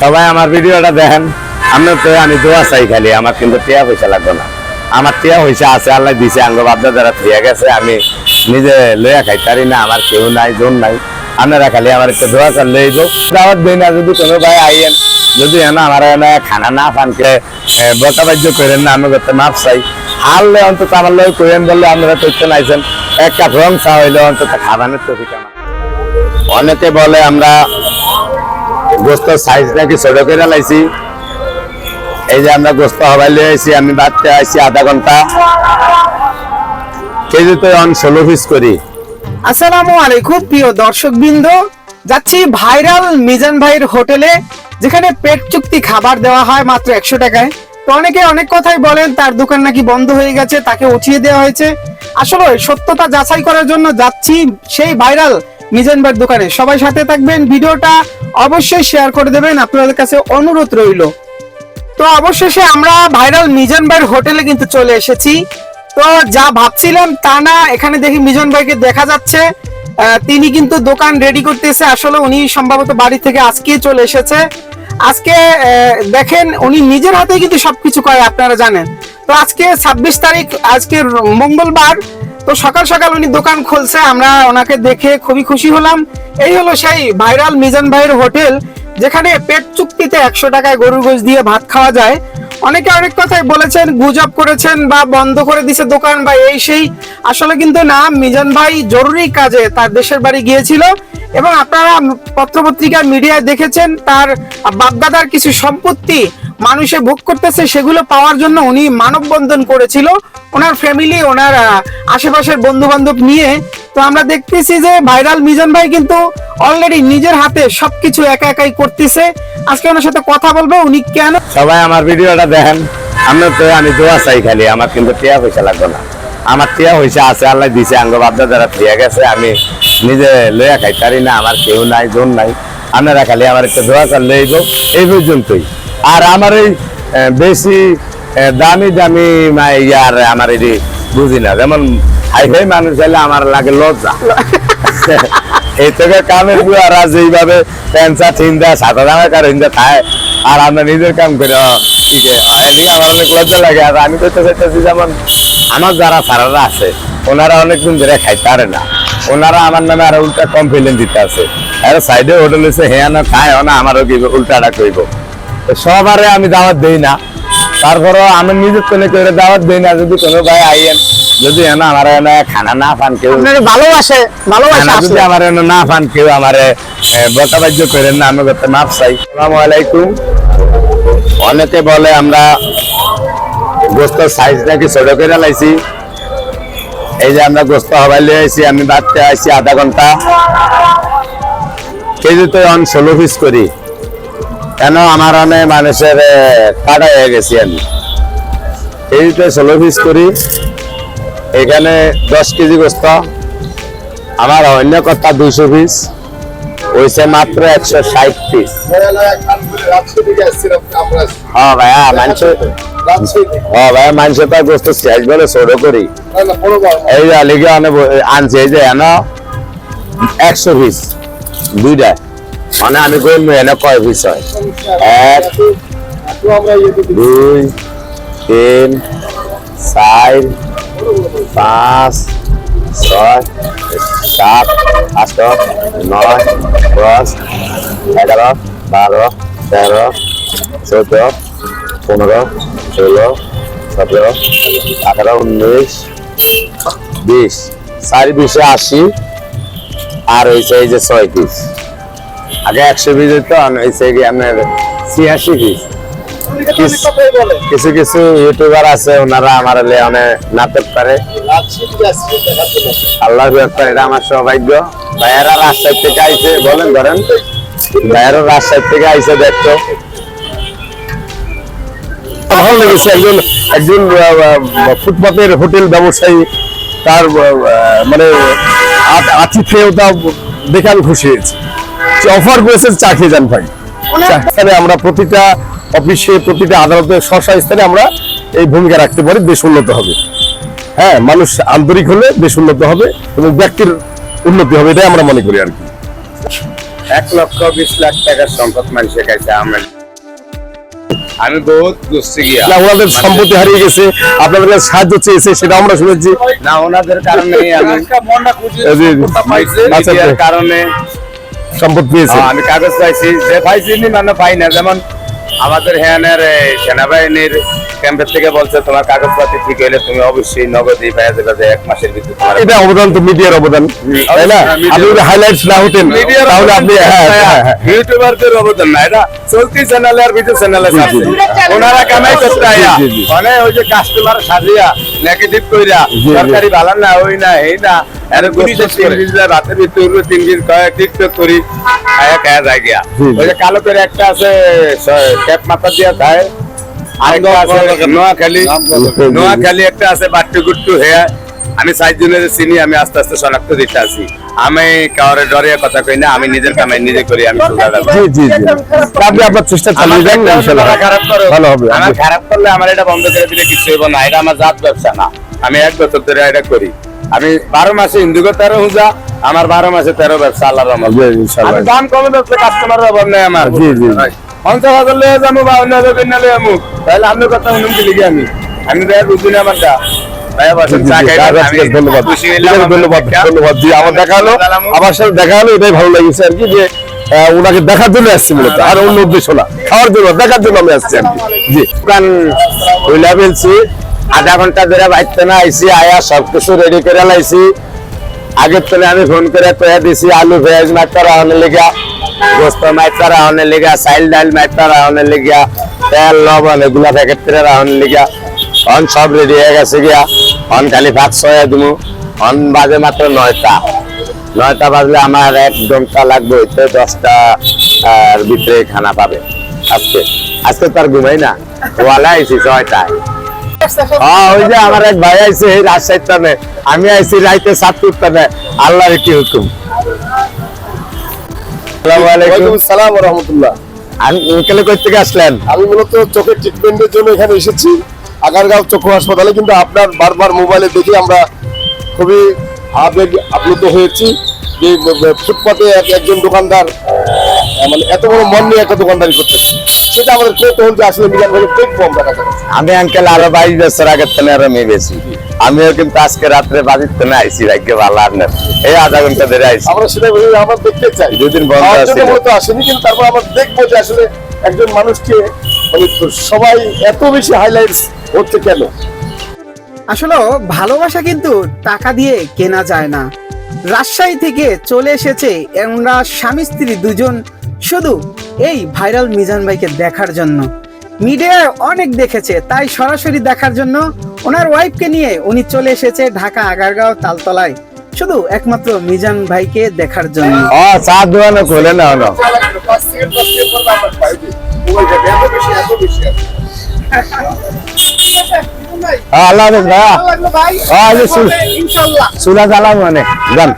সবাই আমার ভিডিওটা দেখেন। আমি তো আমি দোয়া চাই খালি, আমার কিন্তু টিয়া পয়সা লাগবে না। আমার টিয়া পয়সা আছে, আল্লাহ দিছে, আঙ্গ বাপদা যারা থিয়া গেছে, আমি নিজে লইয়া খাই পারি না, আমার কেউ নাই, জোন নাই। আপনারা খালি আমার একটা দোয়া চাল লই দাওয়াত দিই না, যদি কোনো ভাই আইয়েন, যদি এনা আমার এনে খানা না ফানকে বকা বাজ্য করেন না, আমি করতে মাপ চাই। হারলে অন্তত আমার লয় করেন বললে আপনারা তথ্য নাইছেন। এক কাপ রং চা হইলে অন্তত খাবানের তো ঠিকানা অনেকে বলে আমরা গোস্ত সাইজ নাকি ছোট করে লাইছি। এই যে আমরা গোস্ত হবাই লিয়ে আইছি, আমি বাদতে আইছি আধা ঘণ্টা। কেজি তো অন ষোলো পিস করি। আসসালামু আলাইকুম, প্রিয় দর্শকবৃন্দ। যাচ্ছি ভাইরাল মিজান ভাইয়ের হোটেলে, যেখানে পেট চুক্তি খাবার দেওয়া হয় মাত্র একশো টাকায়। তো অনেকে অনেক কথাই বলেন, তার দোকান নাকি বন্ধ হয়ে গেছে, তাকে উঠিয়ে দেওয়া হয়েছে। আসলে সত্যতা যাচাই করার জন্য যাচ্ছি সেই ভাইরাল মিজান ভাইয়ের দোকানে। সবাই সাথে থাকবেন। ভিডিওটা অবশ্যই শেয়ার করে দেবেন। আপনাদের কাছে অনুরোধ রইল। তো অবশেষে আমরা ভাইরাল মিজান ভাইয়ের হোটেলে কিন্তু চলে এসেছি। তো যা ভাবছিলাম তা না, এখানে দেখি মিজান ভাইকে দেখা যাচ্ছে। তিনি কিন্তু দোকান রেডি করতেছে। আসলে উনি সম্ভবত বাড়ি থেকে আজকে চলে এসেছে। আজকে দেখেন, উনি নিজের হাতে কিন্তু সবকিছু করে, আপনারা জানেন। তো আজকে ছাব্বিশ তারিখ, আজকে মঙ্গলবার। তো সকাল সকাল উনি দোকান খুলছে, আমরা ওনাকে দেখে খুবই খুশি হলাম। এই হলো সেই ভাইরাল মিজান ভাইয়ের হোটেল, যেখানে পেট চুক্তিতে একশো টাকায় গরুর গোশ দিয়ে ভাত খাওয়া যায়। অনেকে অনেক কথাই বলেছেন, গুজব করেছেন বা বন্ধ করে দিছে দোকান বা এই সেই। আসলে কিন্তু না, মিজান ভাই জরুরি কাজে তার দেশের বাড়ি গিয়েছিল এবং আপনারা পত্রপত্রিকা মিডিয়ায় দেখেছেন, তার বাপদাদার কিছু সম্পত্তি মানুষে ভোগ করতেছে, সেগুলো পাওয়ার জন্য উনি মানববন্ধন করেছিল ওনার ফ্যামিলি ওনার আশেপাশের বন্ধু বান্ধব নিয়ে। তো আমরা দেখতেছি যে ভাইরাল মিজান ভাই কিন্তু অলরেডি নিজের হাতে সবকিছু একা একাই করতেছে। আজকে ওনার সাথে কথা বলব, উনি কেন সবাই আমার ভিডিওটা দেখেন। আমি তো, আমি দোয়া চাই খালি, আমার কিন্তু টিয়া পয়সা লাগবে না। আমার টিয়া পয়সা আছে, আল্লাহ দিছে, আঙ্গ বাপদা যারা থিয়া গেছে, আমি নিজে লইয়া খাই না, আমার কেউ নাই, জোন নাই। আপনারা খালি আমার একটা দোয়া চাল লই যাও এই পর্যন্তই। আর আমার এই বেশি দামি দামি ইয়ার আমার এই বুঝি না যেমন হাই ফাই মানুষ হলে আমার লাগে লজ্জা। এই থেকে কামের বুয়ারা যেইভাবে প্যান্সা ঠিন্দা সাদা দামে কার হিন্দা খায় আর আমরা নিজের কাম করে এদিকে আমার অনেক লজ্জা লাগে আর আমি করতে চাইতেছি যেমন আমার যারা সারারা আছে ওনারা অনেকদিন ধরে খাইতে পারে না। ওনারা আমার নামে আরও উল্টা কমপ্লেন দিতে আছে। আর সাইডে হোটেল এসে হ্যাঁ না খায় না আমারও কি উল্টাটা কইব। তো সবারে আমি দাওয়াত দেই না। তারপরও আমি নিজের কোনে করে দাওয়াত দেই না যদি কোনো ভাই আইয়েন যদি এনা আমার এনে খানা না পান কেউ। ভালোবাসে ভালোবাসা যদি আমার এনে না পান কেউ আমারে বকাবাজ্য করেন না আমি করতে মাপ চাই। আসসালামু আলাইকুম। অনেকে বলে আমরা গোস্ত সাইজ নাকি ছোট করে লাইছি। এই যে আমরা গোস্ত হবাই লিয়ে আইছি আমি বাদতে আইছি আধা ঘণ্টা। কেজি তো অন ষোলো পিস করি। কেন আমার অনেক মানুষের কাটা হয়ে গেছি আমি? কেজিতে ষোলো পিস করি। এখানে দশ কেজি গোস্ত আমার অন্য কথা দুইশো পিস। হয়েছে মাত্র একশো ষাট পিস। হ্যাঁ ভাইয়া মানুষ হ্যাঁ ভাইয়া মানুষ তো গোস্ত শেষ বলে করি। এই যে আলিকে অনেক আনছে, এই যে একশো পিস। দুইটা। মানে আমি কই এনে কয় হয় এক, দুই, তিন, চার, পাঁচ, ছয়, সাত, আট, নয়, দশ, এগারো, বারো, তেরো, চোদ্দ, পনেরো, ষোলো, সতেরো, আঠারো, উনিশ, বিশ। চারি বিশে আশি, আর হয়েছে এই যে ছয় পিস। আগে একশো পিস হইতো আর হয়েছে কি আপনার ছিয়াশি পিস কিছু কিছু ইউটিউবার আছে ওনারা আমার অনেক নাটক করে। আল্লাহ এটা আমার সৌভাগ্য। ভাইয়ারা রাজশাহী থেকে আইছে বলেন ধরেন। ভাইয়ারা রাজশাহী থেকে আইছে দেখতো। ভালো লেগেছে একজন একজন ফুটপাতের হোটেল ব্যবসায়ী তার মানে আত- আতিথেয়তা দেখে আমি খুশি হয়েছি। অফার করেছেন চা খেয়ে যান ভাই স্থানে আমরা প্রতিটা অফিসে প্রতিটা আদালতে স্বশা স্থানে আমরা এই ভূমিকা রাখতে পারি দেশ উন্নত হবে। হ্যাঁ মানুষ আন্তরিক হলে দেশ উন্নত হবে এবং ব্যক্তির উন্নতি হবে এটাই আমরা মনে করি আর কি। এক লক্ষ বিশ লাখ টাকার সম্পদ মানুষের কাছে আমার আমি বহুত না ওনাদের সম্পত্তি হারিয়ে গেছে আপনাদের কাছে সাহায্য চেয়েছে সেটা আমরা শুনেছি। না ওনাদের কারণে আমি এই যে, মিডিয়ার কারণে সম্পদ পেয়েছে হ্যাঁ, আমি কাগজ পাইছি যে পাইছি নি মানে পাই না যেমন আমাদের হ্যানের সেনাবাহিনীর ক্যাম্পের থেকে বলছে তোমার কাগজপাতি ঠিক হলে তুমি অবশ্যই নগদই পাই যাবে যে এক মাসের ভিতরে এটা অবদান তো মিডিয়ার অবদান তাই না আপনি যদি হাইলাইটস না হতেন তাহলে আপনি হ্যাঁ হ্যাঁ, হ্যাঁ। ইউটিউবারদের অবদান না এটা চলতি চ্যানেলে আর ভিডিও চ্যানেলে। ওনারা কামাই করতে আয়া। মানে ওই যে কাস্টমার সাজিয়া নেগেটিভ কইরা। সরকারি ভালো না ওই না এই না এর গোস্ত তিন দিন যায়, রাতের ভিতরে তিন দিন কয় টিকটক করি। আয়া খায়া যায় গিয়া। জি, জি। ওই যে কালো করে একটা আছে স- মাথা দিয়া খায়। নোয়াখালী। নোয়াখালী একটা আছে বাট্টু গুট্টু হেয়া আমি চিনি আমি আস্তে আস্তে শনাক্ত দিতে আছি। আমি কাউরে ডরে কথা কই না আমি নিজের কামাই নিজে করি আমি জি জি জি। আপনি আপনার চেষ্টা চালিয়ে যান ইনশাআল্লাহ খারাপ করো। ভালো হবে আমার খারাপ করলে আমার এটা বন্ধ করে দিলে কিছু হইব না এটা আমার জাত ব্যবসা না। আমি এক বছর ধরে এটা করি। আমি বারো মাসে হিন্দুকে তেরো হুজা আমার বারো মাসে তেরো ব্যবসা আল্লাহ আমি দাম কমে ব্যবসা কাস্টমার অভাব নেই আমার। জি, জি, জি। পঞ্চাশ হাজার লয়ে যাব বা অন্য হাজার কিনে লয়ে যাব তাহলে আপনার কথা শুনুন কি লিখে আমি। আমি বুঝি না আমারটা। আচ্ছা, আমি ধন্যবাদ। ধন্যবাদ। ধন্যবাদ। জি আমার দেখা হলো। আমার সাথে দেখা হলো এটাই ভালো লেগেছে আর কি যে আহ, ওনাকে দেখার জন্য আসছি মূলত। আর অন্য উদ্দেশ্য না। খাওয়ার জন্য দেখার জন্য আমি আসছি আর কি। জি। দোকান হইলা ফেলছি আধা ঘণ্টা ধরে বাইতে না আইসি আয়া সব কিছু রেডি করে লাইছি। আগের তলে আমি ফোন করে কয়ে দিছি, আলু পেঁয়াজ মাত্রা রাহনের লিগা, গোস্ত মাত্রা রাহনের লিগা, চাইল ডাইল মাত্রা রাহনের লিগা, তেল, লবণ এগুলা প্যাকেট করে রাহনের লিগা। অন সব রেডি হয়ে গেছে গিয়া, অন খালি ভাত সয়া দিমু, অন বাজে মাত্র নয়টা। নয়টা বাজলে আমার এক ঘণ্টা লাগবে, হইতে দশটা ভিতরে খানা পাবে। আজকে আজকে তো আর ঘুমাই না। ওয়ালা আইছি ছয়টায়। হ্যাঁ ওই যে আমার এক ভাই আইছে টানে। আমি আইছি রাইতে সাতপুর টানে। আল্লাহর কি হুকুম? রাহমাতুল্লাহ। আমি কই থেকে আসলেন? আমি মূলত চোখের ট্রিটমেন্টের জন্য এখানে এসেছি। আগারগাঁও চক্ষু হাসপাতালে কিন্তু আপনার বারবার মোবাইলে দেখে আমরা খুবই আবেগ আপ্লুত হয়েছি যে ফুটপাতে এক- একজন দোকানদার মানে এত বড় মন নিয়ে একটা দোকানদারি করতেছে? সেটা আমাদের কৌতূহল যে আসলে মিলান দেখব আমরা কাছাকাছি আমি আঙ্কেল আরও বাইশ বছর আগের থেকে আরও মেয়ে বেশি। আমিও কিন্তু আজকে রাত্রে বাজির থেকে আইছি রাখতে ভালো আপনার। এই আধা ঘণ্টা ধরে আইছি। আমরা সেটা আমরা দেখতে চাই। দুদিন বন্ধ আছে। আসেনি কিন্তু তারপর আমরা দেখব যে আসলে একজন মানুষকে মানে সবাই এত বেশি হাইলাইটস হচ্ছে কেন? আসলে ভালোবাসা কিন্তু টাকা দিয়ে কেনা যায় না। রাজশাহী থেকে চলে এসেছে আমরা স্বামী স্ত্রী দুজন শুধু এই ভাইরাল মিজান ভাইকে দেখার জন্য। মিডিয়ায় অনেক দেখেছে তাই সরাসরি দেখার জন্য ওনার ওয়াইফকে নিয়ে উনি চলে এসেছে ঢাকা আগারগাঁও তালতলায়। শুধু একমাত্র মিজান ভাইকে দেখার জন্য। ও চা খোলে না হলো আল্লাহ ভাই। আজ ইনশাল্লাহ। চুলা জ্বালাম মানে যান।